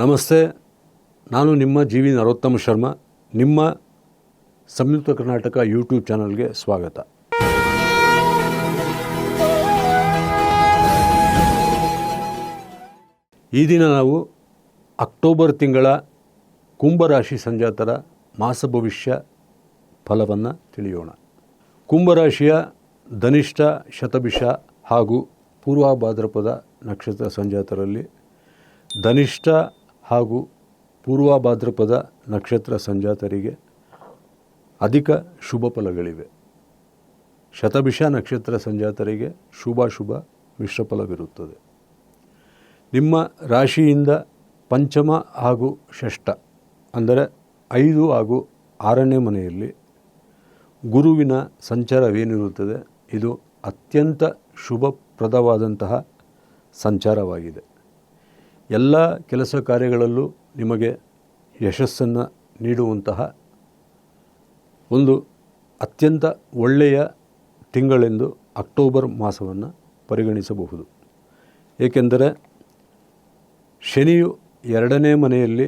ನಮಸ್ತೆ, ನಾನು ನಿಮ್ಮ ಜಿ ವಿ ನರೋತ್ತಮ ಶರ್ಮಾ, ನಿಮ್ಮ ಸಂಯುಕ್ತ ಕರ್ನಾಟಕ ಯೂಟ್ಯೂಬ್ ಚಾನಲ್ಗೆ ಸ್ವಾಗತ. ಈ ದಿನ ನಾವು ಅಕ್ಟೋಬರ್ ತಿಂಗಳ ಕುಂಭರಾಶಿ ಸಂಜಾತರ ಮಾಸ ಭವಿಷ್ಯ ಫಲವನ್ನು ತಿಳಿಯೋಣ. ಕುಂಭರಾಶಿಯ ಧನಿಷ್ಠ, ಶತಭಿಷ ಹಾಗೂ ಪೂರ್ವಭಾದ್ರಪದ ನಕ್ಷತ್ರ ಸಂಜಾತರಲ್ಲಿ ಧನಿಷ್ಠ ಹಾಗೂ ಪೂರ್ವಭಾದ್ರಪದ ನಕ್ಷತ್ರ ಸಂಜಾತರಿಗೆ ಅಧಿಕ ಶುಭ ಫಲಗಳಿವೆ. ಶತಭಿಷ ನಕ್ಷತ್ರ ಸಂಜಾತರಿಗೆ ಶುಭಾಶುಭ ಮಿಶ್ರ ಫಲವಿರುತ್ತದೆ. ನಿಮ್ಮ ರಾಶಿಯಿಂದ ಪಂಚಮ ಹಾಗೂ ಷಷ್ಠ ಅಂದರೆ ಐದು ಹಾಗೂ ಆರನೇ ಮನೆಯಲ್ಲಿ ಗುರುವಿನ ಸಂಚಾರವೇನಿರುತ್ತದೆ, ಇದು ಅತ್ಯಂತ ಶುಭಪ್ರದವಾದಂತಹ ಸಂಚಾರವಾಗಿದೆ. ಎಲ್ಲ ಕೆಲಸ ಕಾರ್ಯಗಳಲ್ಲೂ ನಿಮಗೆ ಯಶಸ್ಸನ್ನು ನೀಡುವಂತಹ ಒಂದು ಅತ್ಯಂತ ಒಳ್ಳೆಯ ತಿಂಗಳೆಂದು ಅಕ್ಟೋಬರ್ ಮಾಸವನ್ನು ಪರಿಗಣಿಸಬಹುದು. ಏಕೆಂದರೆ ಶನಿಯು ಎರಡನೇ ಮನೆಯಲ್ಲಿ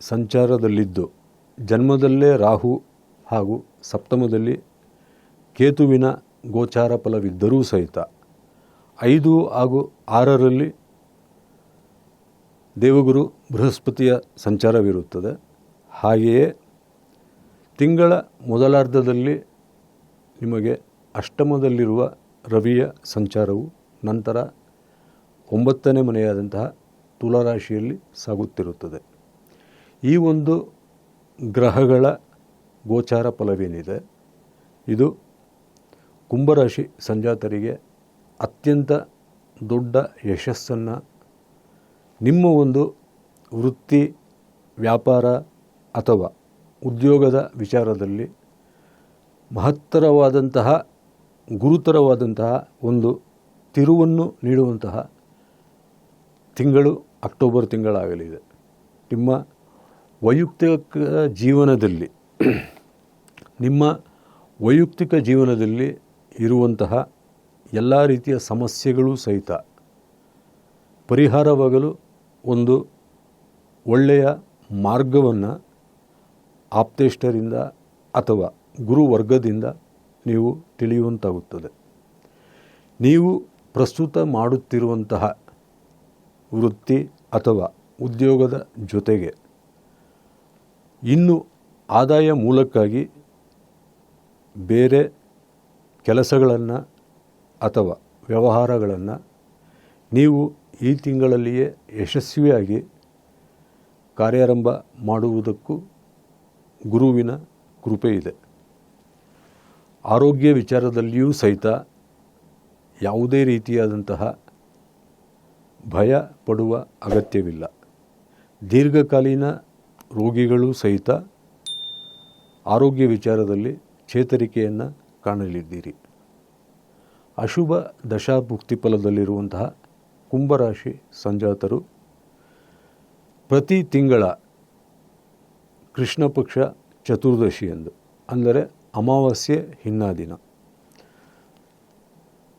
ಸಂಚಾರದಲ್ಲಿದ್ದು, ಜನ್ಮದಲ್ಲೇ ರಾಹು ಹಾಗೂ ಸಪ್ತಮದಲ್ಲಿ ಕೇತುವಿನ ಗೋಚಾರ ಫಲವಿದ್ದರೂ ಸಹಿತ ಐದು ಹಾಗೂ ಆರರಲ್ಲಿ ದೇವಗುರು ಬೃಹಸ್ಪತಿಯ ಸಂಚಾರವಿರುತ್ತದೆ. ಹಾಗೆಯೇ ತಿಂಗಳ ಮೊದಲಾರ್ಧದಲ್ಲಿ ನಿಮಗೆ ಅಷ್ಟಮದಲ್ಲಿರುವ ರವಿಯ ಸಂಚಾರವು ನಂತರ ಒಂಬತ್ತನೇ ಮನೆಯಾದಂತಹ ತುಲಾರಾಶಿಯಲ್ಲಿ ಸಾಗುತ್ತಿರುತ್ತದೆ. ಈ ಒಂದು ಗ್ರಹಗಳ ಗೋಚಾರ ಫಲವೇನಿದೆ? ಇದು ಕುಂಭರಾಶಿ ಸಂಜಾತರಿಗೆ ಅತ್ಯಂತ ದೊಡ್ಡ ಯಶಸ್ಸನ್ನು ನಿಮ್ಮ ಒಂದು ವೃತ್ತಿ, ವ್ಯಾಪಾರ ಅಥವಾ ಉದ್ಯೋಗದ ವಿಚಾರದಲ್ಲಿ ಮಹತ್ತರವಾದಂತಹ, ಗುರುತರವಾದಂತಹ ಒಂದು ತಿರುವನ್ನು ನೀಡುವಂತಹ ತಿಂಗಳು ಅಕ್ಟೋಬರ್ ತಿಂಗಳಾಗಲಿದೆ. ನಿಮ್ಮ ವೈಯಕ್ತಿಕ ಜೀವನದಲ್ಲಿ, ನಿಮ್ಮ ವೈಯಕ್ತಿಕ ಜೀವನದಲ್ಲಿ ಇರುವಂತಹ ಎಲ್ಲ ರೀತಿಯ ಸಮಸ್ಯೆಗಳು ಸಹಿತ ಪರಿಹಾರವಾಗಲು ಒಂದು ಒಳ್ಳೆಯ ಮಾರ್ಗವನ್ನು ಆಪ್ತೇಷ್ಟರಿಂದ ಅಥವಾ ಗುರುವರ್ಗದಿಂದ ನೀವು ತಿಳಿಯುವಂತಾಗುತ್ತದೆ. ನೀವು ಪ್ರಸ್ತುತ ಮಾಡುತ್ತಿರುವಂತಹ ವೃತ್ತಿ ಅಥವಾ ಉದ್ಯೋಗದ ಜೊತೆಗೆ ಇನ್ನು ಆದಾಯ ಮೂಲಕ್ಕಾಗಿ ಬೇರೆ ಕೆಲಸಗಳನ್ನು ಅಥವಾ ವ್ಯವಹಾರಗಳನ್ನು ನೀವು ಈ ತಿಂಗಳಲ್ಲಿಯೇ ಯಶಸ್ವಿಯಾಗಿ ಕಾರ್ಯಾರಂಭ ಮಾಡುವುದಕ್ಕೂ ಗುರುವಿನ ಕೃಪೆ ಇದೆ. ಆರೋಗ್ಯ ವಿಚಾರದಲ್ಲಿಯೂ ಸಹಿತ ಯಾವುದೇ ರೀತಿಯಾದಂತಹ ಭಯ ಪಡುವ ಅಗತ್ಯವಿಲ್ಲ. ದೀರ್ಘಕಾಲೀನ ರೋಗಿಗಳು ಸಹಿತ ಆರೋಗ್ಯ ವಿಚಾರದಲ್ಲಿ ಚೇತರಿಕೆಯನ್ನು ಕಾಣಲಿದ್ದೀರಿ. ಅಶುಭ ದಶಾಭುಕ್ತಿ ಫಲದಲ್ಲಿರುವಂತಹ ಕುಂಭರಾಶಿ ಸಂಜಾತರು. ಪ್ರತಿ ತಿಂಗಳ ಕೃಷ್ಣ ಪಕ್ಷ ಚತುರ್ದಶಿಯಂದು, ಅಂದರೆ ಅಮಾವಾಸ್ಯೆ ಹಿನ್ನಾ ದಿನ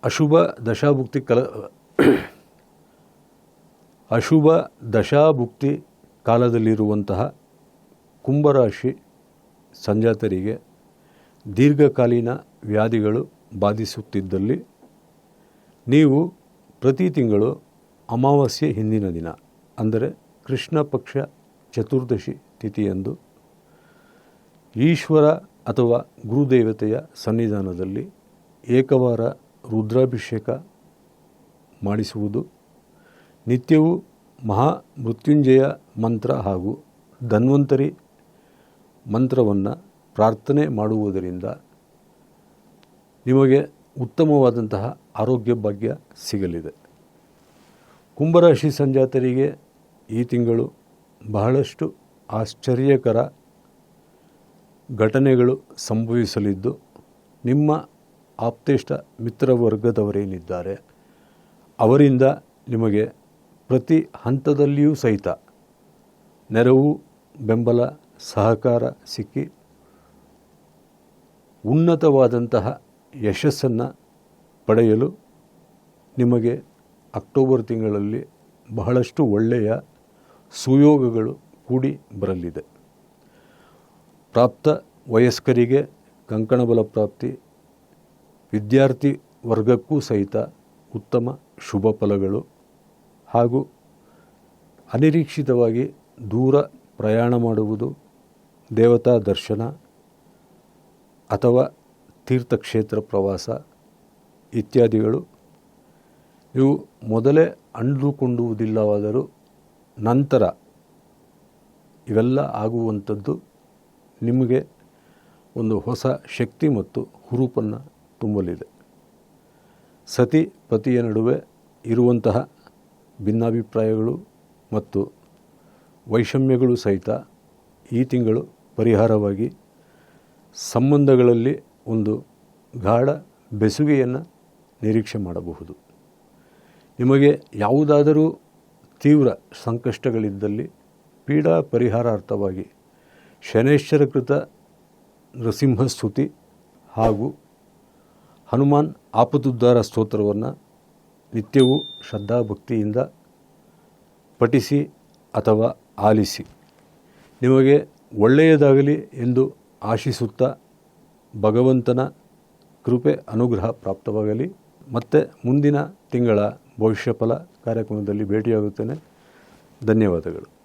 ಅಶುಭ ದಶಾಭುಕ್ತಿ ಕಲ, ಅಶುಭ ದಶಾಭುಕ್ತಿ ಕಾಲದಲ್ಲಿರುವಂತಹ ಕುಂಭರಾಶಿ ಸಂಜಾತರಿಗೆ ದೀರ್ಘಕಾಲೀನ ವ್ಯಾಧಿಗಳು ಬಾಧಿಸುತ್ತಿದ್ದಲ್ಲಿ ನೀವು ಪ್ರತಿ ತಿಂಗಳು ಅಮಾವಾಸ್ಯೆ ಹಿಂದಿನ ದಿನ, ಅಂದರೆ ಕೃಷ್ಣ ಪಕ್ಷ ಚತುರ್ದಶಿ ತಿಥಿಯಂದು ಈಶ್ವರ ಅಥವಾ ಗುರುದೇವತೆಯ ಸನ್ನಿಧಾನದಲ್ಲಿ ಏಕವಾರ ರುದ್ರಾಭಿಷೇಕ ಮಾಡಿಸುವುದು, ನಿತ್ಯವೂ ಮಹಾ ಮೃತ್ಯುಂಜಯ ಮಂತ್ರ ಹಾಗೂ ಧನ್ವಂತರಿ ಮಂತ್ರವನ್ನು ಪ್ರಾರ್ಥನೆ ಮಾಡುವುದರಿಂದ ನಿಮಗೆ ಉತ್ತಮವಾದಂತಹ ಆರೋಗ್ಯ ಭಾಗ್ಯ ಸಿಗಲಿದೆ. ಕುಂಭರಾಶಿ ಸಂಜಾತರಿಗೆ ಈ ತಿಂಗಳು ಬಹಳಷ್ಟು ಆಶ್ಚರ್ಯಕರ ಘಟನೆಗಳು ಸಂಭವಿಸಲಿದ್ದು, ನಿಮ್ಮ ಆಪ್ತೇಷ್ಟ ಮಿತ್ರವರ್ಗದವರೇನಿದ್ದಾರೆ ಅವರಿಂದ ನಿಮಗೆ ಪ್ರತಿ ಹಂತದಲ್ಲಿಯೂ ಸಹಿತ ನೆರವು, ಬೆಂಬಲ, ಸಹಕಾರ ಸಿಕ್ಕಿ ಉನ್ನತವಾದಂತಹ ಯಶಸ್ಸನ್ನು ಪಡೆಯಲು ನಿಮಗೆ ಅಕ್ಟೋಬರ್ ತಿಂಗಳಲ್ಲಿ ಬಹಳಷ್ಟು ಒಳ್ಳೆಯ ಸುಯೋಗಗಳು ಕೂಡಿ ಬರಲಿದೆ. ಪ್ರಾಪ್ತ ವಯಸ್ಕರಿಗೆ ಕಂಕಣಬಲ ಪ್ರಾಪ್ತಿ, ವಿದ್ಯಾರ್ಥಿ ವರ್ಗಕ್ಕೂ ಸಹಿತ ಉತ್ತಮ ಶುಭ ಫಲಗಳು ಹಾಗೂ ಅನಿರೀಕ್ಷಿತವಾಗಿ ದೂರ ಪ್ರಯಾಣ ಮಾಡುವುದು, ದೇವತಾ ದರ್ಶನ ಅಥವಾ ತೀರ್ಥಕ್ಷೇತ್ರ ಪ್ರವಾಸ ಇತ್ಯಾದಿಗಳು. ಇವು ಮೊದಲೇ ಅಂಡುಕೊಂಡುವುದಿಲ್ಲವಾದರೂ ನಂತರ ಇವೆಲ್ಲ ಆಗುವಂಥದ್ದು ನಿಮಗೆ ಒಂದು ಹೊಸ ಶಕ್ತಿ ಮತ್ತು ಹುರುಪನ್ನು ತುಂಬಲಿದೆ. ಸತಿ ಪತಿಯ ನಡುವೆ ಇರುವಂತಹ ಭಿನ್ನಾಭಿಪ್ರಾಯಗಳು ಮತ್ತು ವೈಷಮ್ಯಗಳು ಸಹಿತ ಈ ತಿಂಗಳು ಪರಿಹಾರವಾಗಿ ಸಂಬಂಧಗಳಲ್ಲಿ ಒಂದು ಗಾಢ ಬೆಸುಗೆಯನ್ನು ನಿರೀಕ್ಷೆ ಮಾಡಬಹುದು. ನಿಮಗೆ ಯಾವುದಾದರೂ ತೀವ್ರ ಸಂಕಷ್ಟಗಳಿದ್ದಲ್ಲಿ ಪೀಡಾ ಪರಿಹಾರಾರ್ಥವಾಗಿ ಶನೇಶ್ವರ ಕೃತ ನೃಸಿಂಹಸ್ತುತಿ ಹಾಗೂ ಹನುಮಾನ್ ಆಪತುದ್ಧಾರ ಸ್ತೋತ್ರವನ್ನು ನಿತ್ಯವೂ ಶ್ರದ್ಧಾಭಕ್ತಿಯಿಂದ ಪಠಿಸಿ ಅಥವಾ ಆಲಿಸಿ. ನಿಮಗೆ ಒಳ್ಳೆಯದಾಗಲಿ ಎಂದು ಆಶಿಸುತ್ತಾ ಭಗವಂತನ ಕೃಪೆ ಅನುಗ್ರಹ ಪ್ರಾಪ್ತವಾಗಲಿ. ಮತ್ತು ಮುಂದಿನ ತಿಂಗಳ ಭವಿಷ್ಯ ಫಲ ಕಾರ್ಯಕ್ರಮದಲ್ಲಿ ಭೇಟಿಯಾಗುತ್ತೇನೆ. ಧನ್ಯವಾದಗಳು.